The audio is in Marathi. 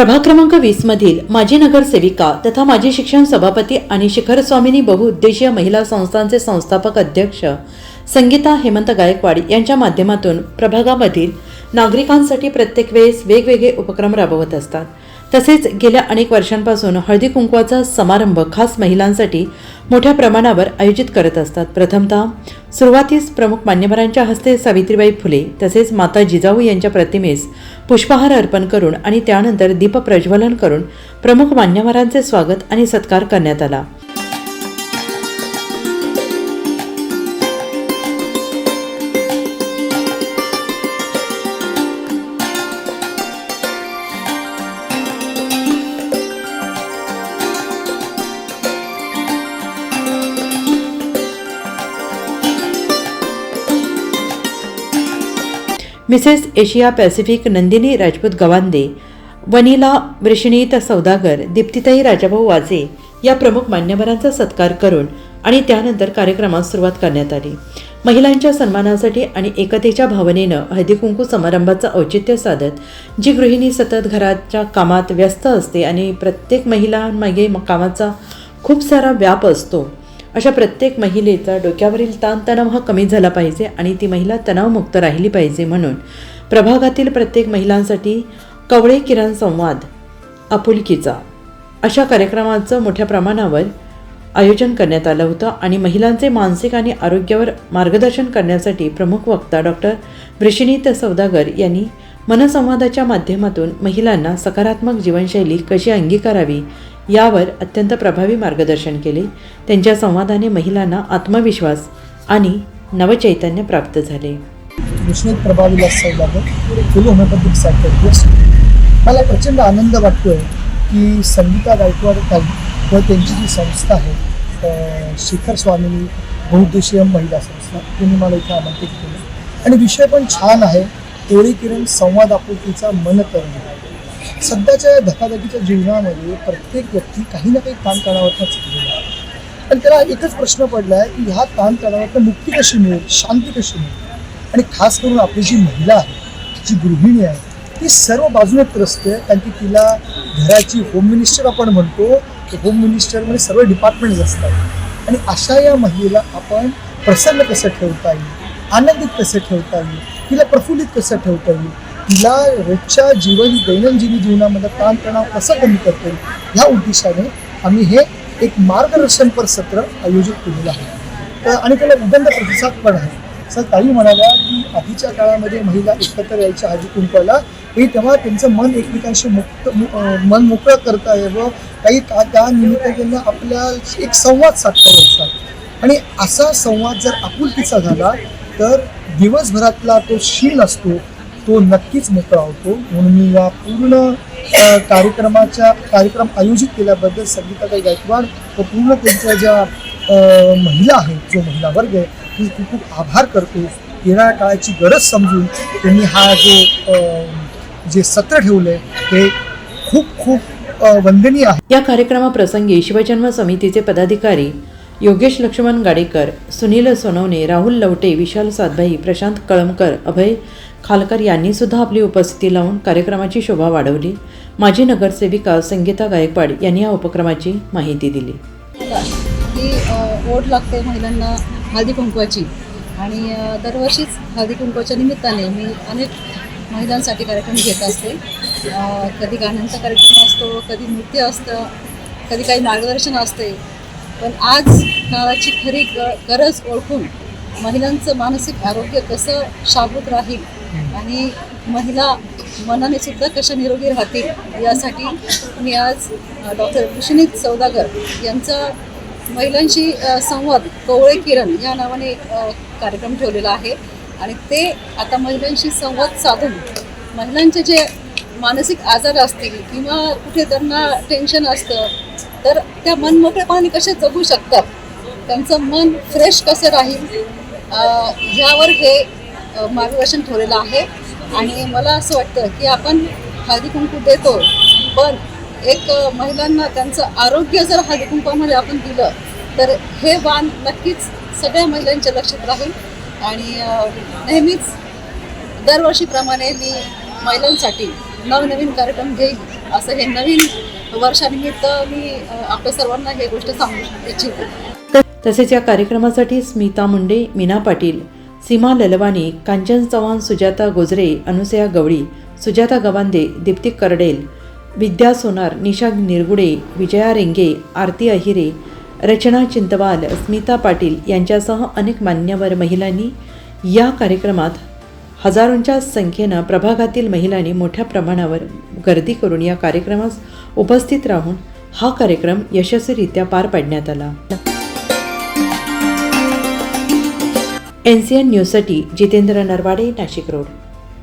प्रभाग क्रमांक वीस मधील माजी नगरसेविका तथा माजी शिक्षण सभापती आणि शिखर स्वामिनी बहुउद्देशीय महिला संस्थांचे संस्थापक अध्यक्ष संगीता हेमंत गायकवाड यांच्या माध्यमातून प्रभागामधील नागरिकांसाठी प्रत्येक वेळेस वेगवेगळे उपक्रम राबवत असतात. तसेच गेल्या अनेक वर्षांपासून हळदी कुंकवाचा समारंभ खास महिलांसाठी मोठ्या प्रमाणावर आयोजित करत असतात. प्रथमतः सुरुवातीस प्रमुख मान्यवरांच्या हस्ते सावित्रीबाई फुले तसेच माता जिजाऊ यांच्या प्रतिमेस पुष्पहार अर्पण करून आणि त्यानंतर दीपप्रज्वलन करून प्रमुख मान्यवरांचे स्वागत आणि सत्कार करण्यात आला. Mrs Asia Pacific Nandini Rajput Gawande Vanila Vrushneet Saudagar दीप्तिताई Rajabhau Waje या प्रमुख मान्यवरांचा सत्कार करून आणि त्यानंतर कार्यक्रमास सुरुवात करण्यात आली. महिलांच्या सन्मानासाठी आणि एकतेच्या भावनेनं हळदीकुंकू समारंभाचं औचित्य साधत जी गृहिणी सतत घराच्या कामात व्यस्त असते आणि प्रत्येक महिलांमागे कामाचा खूप सारा व्याप असतो अशा प्रत्येक महिलेचा डोक्यावरील ताणतणाव हा कमी झाला पाहिजे आणि ती महिला तणावमुक्त राहिली पाहिजे म्हणून प्रभागातील प्रत्येक महिलांसाठी कवळे किरण संवाद आपुलकीचा. अशा कार्यक्रमाचं मोठ्या प्रमाणावर आयोजन करण्यात आलं होतं आणि महिलांचे मानसिक आणि आरोग्यावर मार्गदर्शन करण्यासाठी प्रमुख वक्ता डॉक्टर ब्रिशिनीत सौदागर यांनी मनसंवादाच्या माध्यमातून महिलांना सकारात्मक जीवनशैली कशी अंगीकारावी यावर अत्यंत प्रभावी मार्गदर्शन केले. त्यांच्या संवादाने महिलांना आत्मविश्वास आणि नवचैतन्य प्राप्त झाले. Vishnu Prabhavilas full homoeopathic psychiatrist मला प्रचंड आनंद वाटतोय की संगीता गायकवाड ताई व त्यांची जी संस्था आहे शिखर स्वामिनी बहुउद्देशीय महिला संस्था त्यांनी मला इथे आमंत्रित केलं. आणि विषय पण छान आहे. कोळी किरण संवाद आपुलकीचा मन करणे. सध्याच्या धकाधकीच्या जीवनामध्ये प्रत्येक व्यक्ती काही ना काही ताणतणावातनं चुकलेला आहे. पण त्याला एकच प्रश्न पडला आहे की ह्या ताणतणावातनं मुक्ती कशी मिळेल शांती कशी मिळेल? आणि खास करून आपली जी महिला आहे जी गृहिणी आहे ती सर्व बाजूने त्रस्त आहे कारण की तिला घराची होम मिनिस्टर आपण म्हणतो की होम मिनिस्टरमध्ये सर्व डिपार्टमेंट्स असतात. आणि अशा या महिलेला आपण प्रसन्न कसं ठेवता येईल आनंदित कसं ठेवता येईल तिला प्रफुल्लित कसं ठेवता येईल? तिला रोजच्या जीवन दैनंदिनी जीवनामध्ये ताणतणाव कसं कमी करता येईल ह्या उद्देशाने आम्ही हे एक मार्गदर्शनपर सत्र आयोजित केलेलं आहे. तर आणि त्याला उदंड प्रतिसाद पण आहे. सर ताई म्हणाल्या की आधीच्या काळामध्ये महिला एकत्र यायच्या हळदी कुंकवाला हे तेव्हा त्यांचं मन एकमेकांशी मुक्त मन मोकळं करता यावं. काही का त्या त्यांना आपल्या एक संवाद साधता यायचा. आणि असा संवाद जर आपुलकीचा झाला तर दिवसभरातला तो शील असतो तो नक्कीच मोकळा होतो. म्हणून मी या पूर्ण कार्यक्रमाच्या कार्यक्रम आयोजित केल्याबद्दल संगीताताई गायकवाड व पूर्ण त्यांच्या ज्या महिला आहेत जो महिला वर्ग आहे ती खूप खूप आभार करतो. येणाऱ्या काळाची गरज समजून त्यांनी हा जो जे सत्र ठेवलं आहे ते खूप खूप वंदनीय आहे. या कार्यक्रमाप्रसंगी शिवजन्म समितीचे पदाधिकारी योगेश लक्ष्मण गाडेकर सुनील सोनवणे राहुल लवटे विशाल सातभाई प्रशांत कळमकर अभय खालकर यांनी सुद्धा आपली उपस्थिती लावून कार्यक्रमाची शोभा वाढवली. माजी नगरसेविका संगीता गायकवाड यांनी या उपक्रमाची माहिती दिली. ही ओढ लागते महिलांना हळदी कुंकवाची. आणि दरवर्षीच हळदी कुंकवाच्या निमित्ताने मी अनेक महिलांसाठी कार्यक्रम घेत असते. कधी गाण्यांचा कार्यक्रम असतो कधी नृत्य असतं कधी काही मार्गदर्शन असते. पण आज काळाची खरी ग गरज ओळखून महिलांचं मानसिक आरोग्य कसं शाबूत राहील आणि महिला मनाने सुद्धा कशा निरोगी राहतील यासाठी मी आज डॉक्टर विष्णित सौदागर यांचा महिलांशी संवाद कवळे किरण या नावाने कार्यक्रम ठेवलेला आहे. आणि ते आता महिलांशी संवाद साधून महिलांचे जे मानसिक आजार असतील किंवा कुठे त्यांना टेन्शन असतं तर त्या मनमोकळेपणाने कसे जगू शकतात? त्यांचं मन फ्रेश कसं राहील ह्यावर हे मार्गदर्शन ठेवलेलं आहे. आणि मला असं वाटतं की आपण हळदी कुंकू देतो पण एक महिलांना त्यांचं आरोग्य जर हळदी कुंकवामध्ये आपण दिलं तर हे वाण नक्कीच सगळ्या महिलांच्या लक्षात राहील. आणि नेहमीच दरवर्षीप्रमाणे मी महिलांसाठी नवनवीन कार्यक्रम घेईल असं हे नवीन वर्षानिमित्त मी आपल्या सर्वांना हे गोष्ट सांगू इच्छिते. तसेच या कार्यक्रमासाठी स्मिता मुंडे मीना पाटील सीमा ललवाणी कांचन चव्हाण सुजाता गोजरे अनुसया गवळी सुजाता गवांदे दीप्ती करडेल विद्या सोनार निशा निरगुडे विजया रेंगे आरती अहिरे रचना चिंतवाल स्मिता पाटील यांच्यासह अनेक मान्यवर महिलांनी या कार्यक्रमात हजारोंच्या संख्येनं प्रभागातील महिलांनी मोठ्या प्रमाणावर गर्दी करून या कार्यक्रमास उपस्थित राहून हा कार्यक्रम यशस्वीरित्या पार पाडण्यात आला. एन सी एन न्यूजसाठी जितेंद्र नरवाडे नाशिक रोड.